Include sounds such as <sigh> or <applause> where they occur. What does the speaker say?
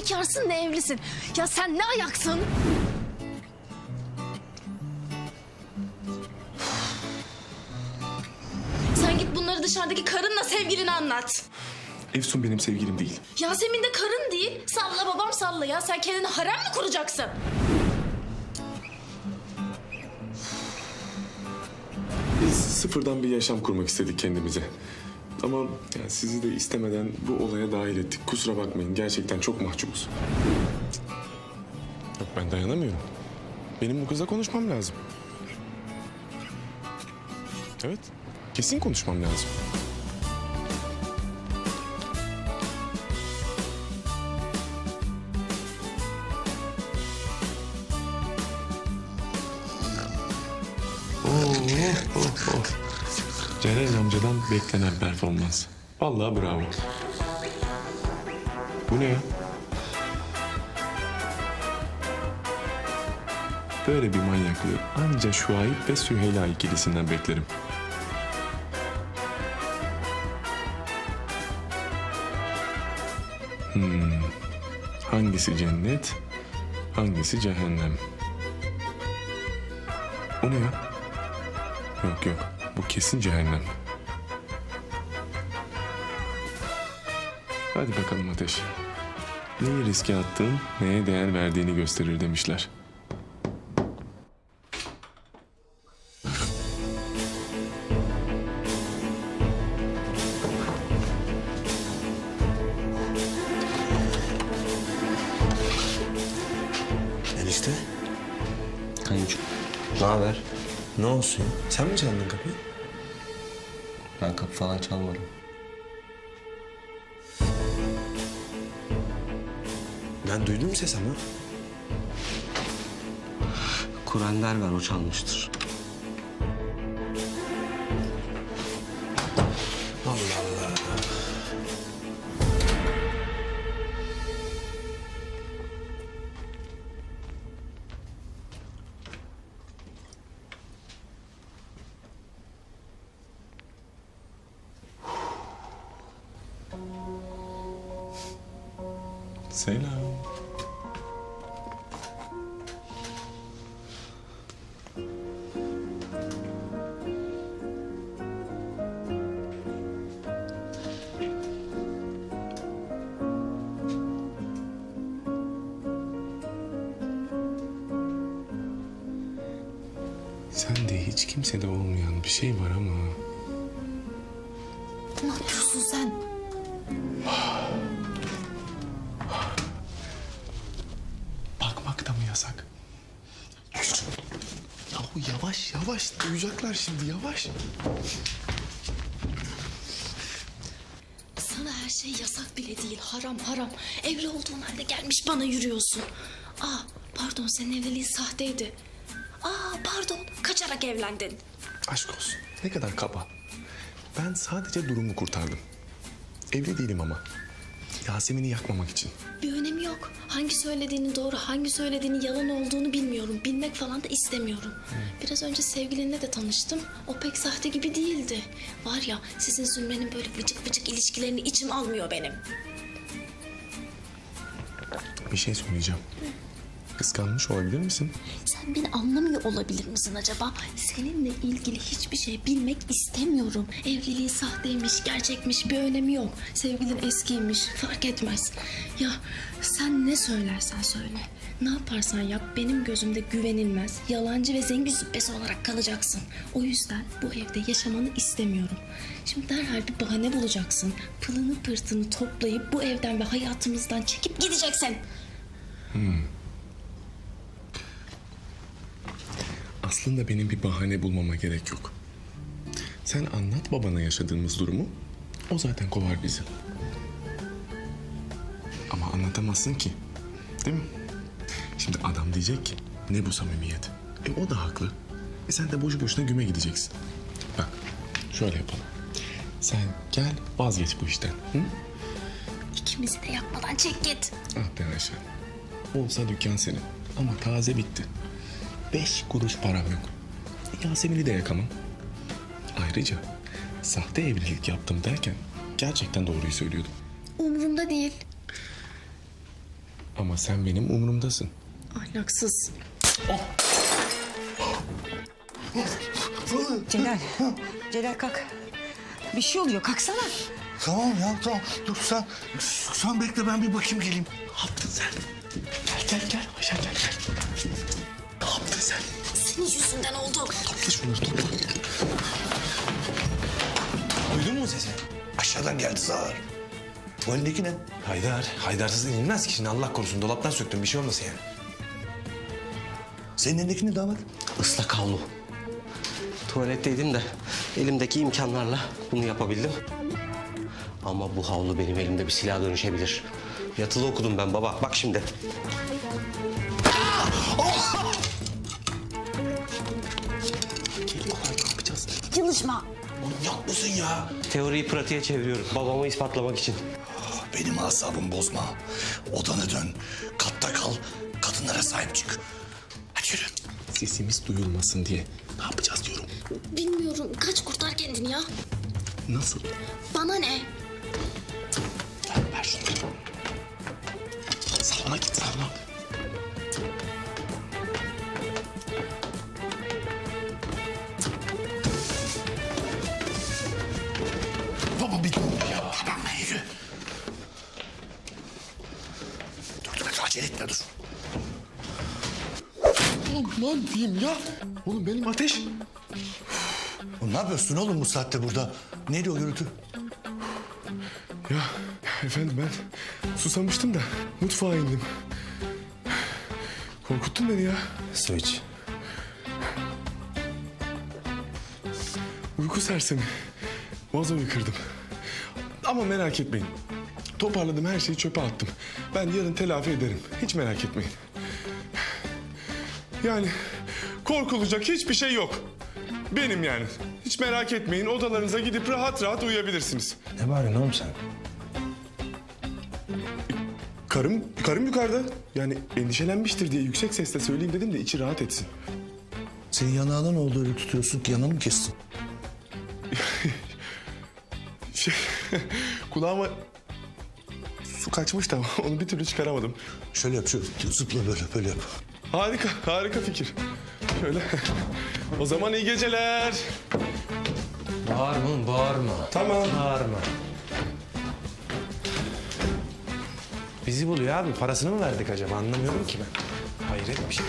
bekarsın ne evlisin. Ya sen ne ayaksın? Sen git bunları dışarıdaki karınla sevgilini anlat. Efsun benim sevgilim değil. Yasemin de karın değil. Salla babam salla ya. Sen kendine harem mi kuracaksın? Biz sıfırdan bir yaşam kurmak istedik kendimize. Ama yani sizi de istemeden bu olaya dahil ettik. Kusura bakmayın gerçekten çok mahcubuz. Yok ben dayanamıyorum. Benim bu kızla konuşmam lazım. Evet kesin konuşmam lazım. Oh, oh, oh. Celal amcadan beklenen performans. Vallahi bravo. Bu ne ya? Böyle bir manyaklığı anca Şuayb ve Süheyla ikilisinden beklerim. Hmm. Hangisi cennet, hangisi cehennem? O ne ya? Yok yok. Bu kesin cehennem. Hadi bakalım Ateş. Neyi riske attığın, neye değer verdiğini gösterir demişler. Enişte Kayınço. Ne haber? Ne olsun ya? Sen mi çaldın kapıyı? Ben kapı falan çalmadım. Ben duydum ses ama. Kurender var o çalmıştır. Selam. Sende hiç kimsede olmayan bir şey var ama... Ne yapıyorsun sen? Bakmak da mı yasak? Yahu yavaş yavaş duyacaklar şimdi yavaş. Sana her şey yasak bile değil. Haram haram. Evli olduğun halde gelmiş bana yürüyorsun. Aa pardon senin evliliğin sahteydi. Aa pardon kaçarak evlendin. Aşk olsun ne kadar kaba. Ben sadece durumu kurtardım. Evli değilim ama. Yasemin'i yakmamak için. Bir önemi yok. Hangi söylediğini doğru, hangi söylediğini yalan olduğunu bilmiyorum. Bilmek falan da istemiyorum. Biraz önce sevgilinle de tanıştım. O pek sahte gibi değildi. Var ya sizin Zümre'nin böyle vıcık vıcık ilişkilerini içim almıyor benim. Bir şey söyleyeceğim. Kıskanmış olabilir misin? Sen beni anlamıyor olabilir misin acaba? Seninle ilgili hiçbir şey bilmek istemiyorum. Evliliği sahteymiş, gerçekmiş bir önemi yok. Sevgilin eskiymiş, fark etmez. Ya sen ne söylersen söyle. Ne yaparsan yap benim gözümde güvenilmez, yalancı ve zengin züppesi olarak kalacaksın. O yüzden bu evde yaşamanı istemiyorum. Şimdi derhal bir bahane bulacaksın. Pılını pırtını toplayıp bu evden ve hayatımızdan çekip gideceksin. Aslında benim bir bahane bulmama gerek yok. Sen anlat babana yaşadığımız durumu. O zaten kovar bizi. Ama anlatamazsın ki. Değil mi? Şimdi adam diyecek ki ne bu samimiyet? E o da haklı. E sen de boşu boşuna güme gideceksin. Bak şöyle yapalım. Sen gel vazgeç bu işten. Hı? İkimizi de yakmadan çek git. Ah be Ayşe. Olsa dükkan senin. Ama taze bitti. Beş kuruş param yok. Yasemin'i de yakamam. Ayrıca sahte evlilik yaptım derken gerçekten doğruyu söylüyordum. Umurumda değil. Ama sen benim umurumdasın. Ahlaksız. Celal. Celal kalk. Bir şey oluyor kalksana. Tamam ya tamam. Dur sen, sen bekle ben bir bakayım geleyim. Ne yaptın sen? Gel gel gel. Ayşen gel gel. Yaptın sen? Senin yüzünden oldu. Topla şunları topla. Duydun mu sesi? Aşağıdan geldi Zahar. O elindeki ne? Haydar. Haydarsız inilmez ki şimdi Allah korusun. Dolaptan söktüm bir şey olmasın yani. Senin elindeki ne damat? Islak havlu. Tuvaletteydim de elimdeki imkanlarla bunu yapabildim. Ama bu havlu benim elimde bir silaha dönüşebilir. Yatılı okudum ben baba. Bak şimdi. Geliyorlar ne yapacağız? Çalışma. Manyak mısın ya? Teoriyi pratiğe çeviriyorum. Babamı ispatlamak için. Benim asabımı bozma. Odana dön. Katta kal. Kadınlara sahip çık. Hadi yürü. Sesimiz duyulmasın diye. Ne yapacağız diyorum. Bilmiyorum. Kaç kurtar kendini ya. Nasıl? Bana ne? Ver şunu. Salona git salona. Acele etme dur. Oğlum ne yapayım ya? Oğlum benim ateş. Oğlum, ne yapıyorsun oğlum bu saatte burada? Neydi o gürültü? Ya efendim ben susamıştım da mutfağa indim. Korkuttun beni ya. Su iç. Uyku sersemi. Vazoyu kırdım. Ama merak etmeyin. Toparladım her şeyi çöpe attım. Ben yarın telafi ederim. Hiç merak etmeyin. Yani korkulacak hiçbir şey yok. Benim yani. Hiç merak etmeyin. Odalarınıza gidip rahat rahat uyuyabilirsiniz. Ne bağırıyorsun oğlum sen? Karım, karım yukarıda. Yani endişelenmiştir diye yüksek sesle söyleyeyim dedim de içi rahat etsin. Senin yanağına ne oldu öyle tutuyorsun ki yanını mı kestin? <laughs> Şey, kulağıma su kaçmış da <laughs> onu bir türlü çıkaramadım. Şöyle yap şöyle zıpla böyle böyle yap. Harika, harika fikir. Şöyle. O zaman iyi geceler. Bağırma oğlum bağırma. Tamam. Bağırma. Bizi buluyor abi. Parasını mı verdik acaba anlamıyorum ki ben. Hayret bir şey.